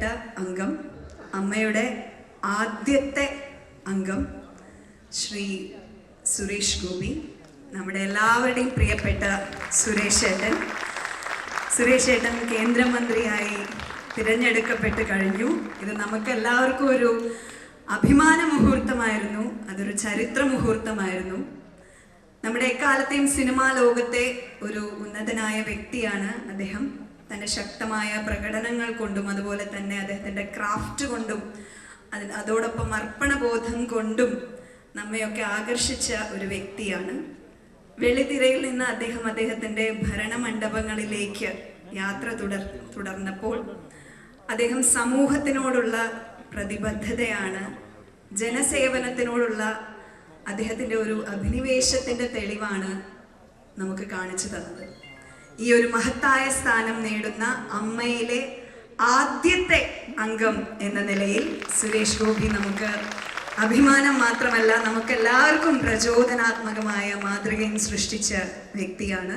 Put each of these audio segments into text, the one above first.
പ്രിയപ്പെട്ട അംഗം അമ്മയുടെ ആദ്യത്തെ അംഗം ശ്രീ സുരേഷ് ഗോപി നമ്മുടെ എല്ലാവരുടെയും പ്രിയപ്പെട്ട സുരേഷ് ഏട്ടൻ. സുരേഷ് ഏട്ടൻ കേന്ദ്രമന്ത്രിയായി തിരഞ്ഞെടുക്കപ്പെട്ട് കഴിഞ്ഞു. ഇത് നമുക്ക് എല്ലാവർക്കും ഒരു അഭിമാന മുഹൂർത്തമായിരുന്നു അതൊരു ചരിത്ര മുഹൂർത്തമായിരുന്നു. നമ്മുടെ എക്കാലത്തെയും സിനിമാ ലോകത്തെ ഒരു ഉന്നതനായ വ്യക്തിയാണ് അദ്ദേഹം. തന്റെ ശക്തമായ പ്രകടനങ്ങൾ കൊണ്ടും അതുപോലെ തന്നെ അദ്ദേഹത്തിന്റെ ക്രാഫ്റ്റ് കൊണ്ടും അതിന് അതോടൊപ്പം അർപ്പണബോധം കൊണ്ടും നമ്മയൊക്കെ ആകർഷിച്ച ഒരു വ്യക്തിയാണ്. വെളിതിരയിൽ നിന്ന് അദ്ദേഹം അദ്ദേഹത്തിന്റെ ഭരണമണ്ഡപങ്ങളിലേക്ക് യാത്ര തുടർ തുടർന്നപ്പോൾ അദ്ദേഹം സമൂഹത്തിനോടുള്ള പ്രതിബദ്ധതയാണ് ജനസേവനത്തിനോടുള്ള അദ്ദേഹത്തിന്റെ ഒരു അഭിനിവേശത്തിന്റെ തെളിവാണ് നമുക്ക് കാണിച്ചു തന്നത്. ഈ ഒരു മഹത്തായ സ്ഥാനം നേടുന്ന അമ്മയിലെ ആദ്യത്തെ അംഗം എന്ന നിലയിൽ സുരേഷ് ഗോപി നമുക്ക് അഭിമാനം മാത്രമല്ല നമുക്കെല്ലാവർക്കും പ്രചോദനാത്മകമായ മാതൃകയും സൃഷ്ടിച്ച വ്യക്തിയാണ്.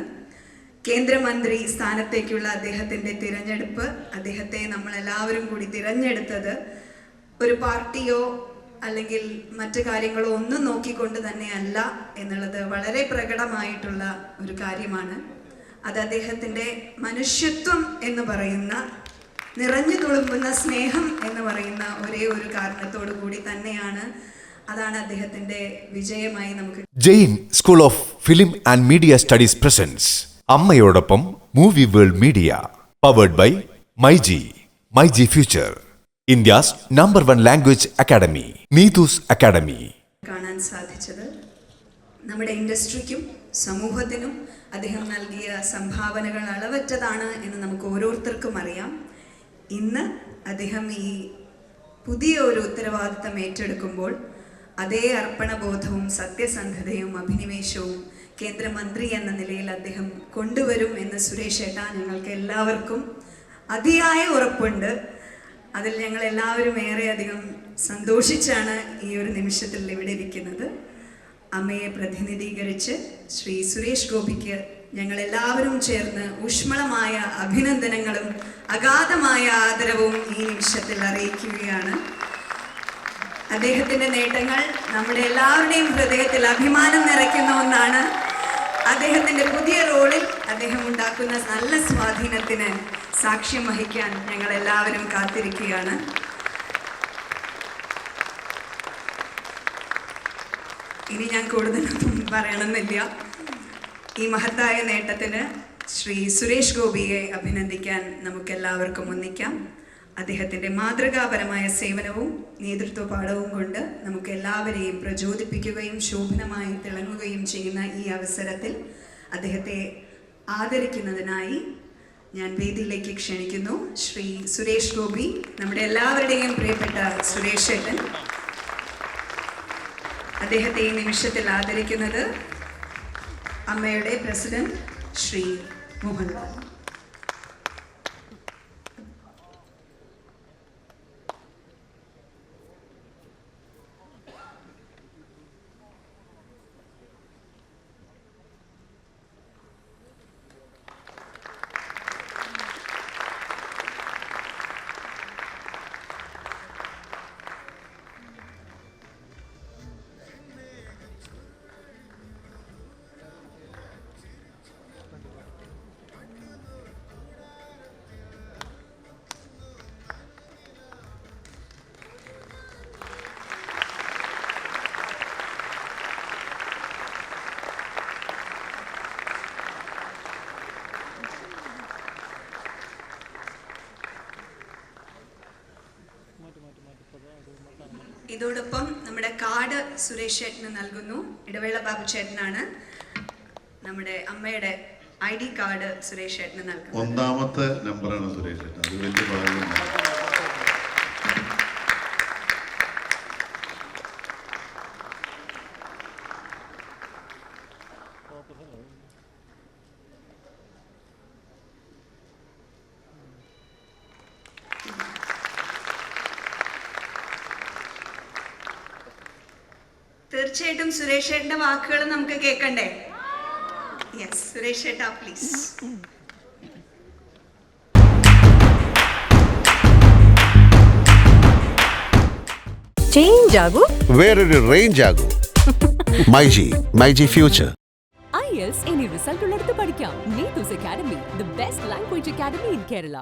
കേന്ദ്രമന്ത്രി സ്ഥാനത്തേക്കുള്ള അദ്ദേഹത്തിന്റെ തിരഞ്ഞെടുപ്പ് അദ്ദേഹത്തെ നമ്മളെല്ലാവരും കൂടി തിരഞ്ഞെടുത്തത് ഒരു പാർട്ടിയോ അല്ലെങ്കിൽ മറ്റു കാര്യങ്ങളോ ഒന്നും നോക്കിക്കൊണ്ട് തന്നെയല്ല എന്നുള്ളത് വളരെ പ്രകടമായിട്ടുള്ള ഒരു കാര്യമാണ്. അത് അദ്ദേഹത്തിന്റെ മനുഷ്യത്വം എന്ന് പറയുന്ന നിറഞ്ഞു തുളുമ്പുന്ന സ്നേഹം എന്ന് പറയുന്ന ഒരേ ഒരു കാരണത്തോടു കൂടി തന്നെയാണ് അതാണ് അദ്ദേഹത്തിന്റെ വിജയമായി നമുക്ക് Jain school of film and media studies presence. അമ്മയോടൊപ്പം movie world media powered by myG myG future. India's number one language academy Neethu's academy. കാണാൻ സാധിച്ചത് നമ്മുടെ ഇൻഡസ്ട്രിക്കും സമൂഹത്തിനും അദ്ദേഹം നൽകിയ സംഭാവനകൾ അളവറ്റതാണ് എന്ന് നമുക്ക് ഓരോരുത്തർക്കും അറിയാം. ഇന്ന് അദ്ദേഹം ഈ പുതിയ ഒരു ഉത്തരവാദിത്തം ഏറ്റെടുക്കുമ്പോൾ അതേ അർപ്പണബോധവും സത്യസന്ധതയും അഭിനിവേശവും കേന്ദ്രമന്ത്രി എന്ന നിലയിൽ അദ്ദേഹം കൊണ്ടുവരും എന്ന് സുരേഷ് ഏട്ടാ ഞങ്ങൾക്ക് എല്ലാവർക്കും അതിയായ ഉറപ്പുണ്ട്. അതിൽ ഞങ്ങൾ എല്ലാവരും ഏറെയധികം സന്തോഷിച്ചാണ് ഈ ഒരു നിമിഷത്തിൽ ഇവിടെ ഇരിക്കുന്നത്. അമ്മയെ പ്രതിനിധീകരിച്ച് ശ്രീ സുരേഷ് ഗോപിക്ക് ഞങ്ങൾ എല്ലാവരും ചേർന്ന് ഊഷ്മളമായ അഭിനന്ദനങ്ങളും അഗാധമായ ആദരവും ഈ നിമിഷത്തിൽ അറിയിക്കുകയാണ്. അദ്ദേഹത്തിന്റെ നേട്ടങ്ങൾ നമ്മുടെ എല്ലാവരുടെയും ഹൃദയത്തിൽ അഭിമാനം നിറയ്ക്കുന്ന ഒന്നാണ്. അദ്ദേഹത്തിന്റെ പുതിയ റോളിൽ അദ്ദേഹം ഉണ്ടാക്കുന്ന നല്ല സ്വാധീനത്തിന് സാക്ഷ്യം വഹിക്കാൻ ഞങ്ങൾ എല്ലാവരും കാത്തിരിക്കുകയാണ്. ഇനി ഞാൻ കൂടുതലൊന്നും പറയണമെന്നില്ല. ഈ മഹത്തായ നേട്ടത്തിന് ശ്രീ സുരേഷ് ഗോപിയെ അഭിനന്ദിക്കാൻ നമുക്ക് എല്ലാവർക്കും ഒന്നിക്കാം. അദ്ദേഹത്തിന്റെ മാതൃകാപരമായ സേവനവും നേതൃത്വ പാഠവും കൊണ്ട് നമുക്ക് എല്ലാവരെയും പ്രചോദിപ്പിക്കുകയും ശോഭനമായി തിളങ്ങുകയും ചെയ്യുന്ന ഈ അവസരത്തിൽ അദ്ദേഹത്തെ ആദരിക്കുന്നതിനായി ഞാൻ വേദിയിലേക്ക് ക്ഷണിക്കുന്നു. ശ്രീ സുരേഷ് ഗോപി നമ്മുടെ എല്ലാവരുടെയും പ്രിയപ്പെട്ട സുരേഷ് ഏട്ടൻ. അദ്ദേഹത്തെ ഈ നിമിഷത്തിൽ ആദരിക്കുന്നത് അമ്മയുടെ പ്രസിഡന്റ് ശ്രീ മോഹൻലാൽ. ഇതോടൊപ്പം നമ്മുടെ കാർഡ് സുരേഷ് ചേട്ടന് നൽകുന്നു. ഇടവേള ബാബു ചേട്ടനാണ്. നമ്മുടെ അമ്മയുടെ ഐ ഡി കാർഡ് സുരേഷ് ചേട്ടന് നൽകുന്നത്. ഒന്നാമത്തെ നമ്പറാണ് സുരേഷ് ചേട്ടൻ. തീർച്ചയായിട്ടും സുരേഷേട്ടന്റെ വാക്കുകൾ നമുക്ക് കേൾക്കണ്ടേ യെസ് സുരേഷേട്ടാ പ്ലീസ് ചേഞ്ച് ആകൂ. വേറൊരു range ആകൂ. MyG myG future IELTS any result ഉള്ളിടത്ത് പഠിക്കാം. നീ academy the best language academy in Kerala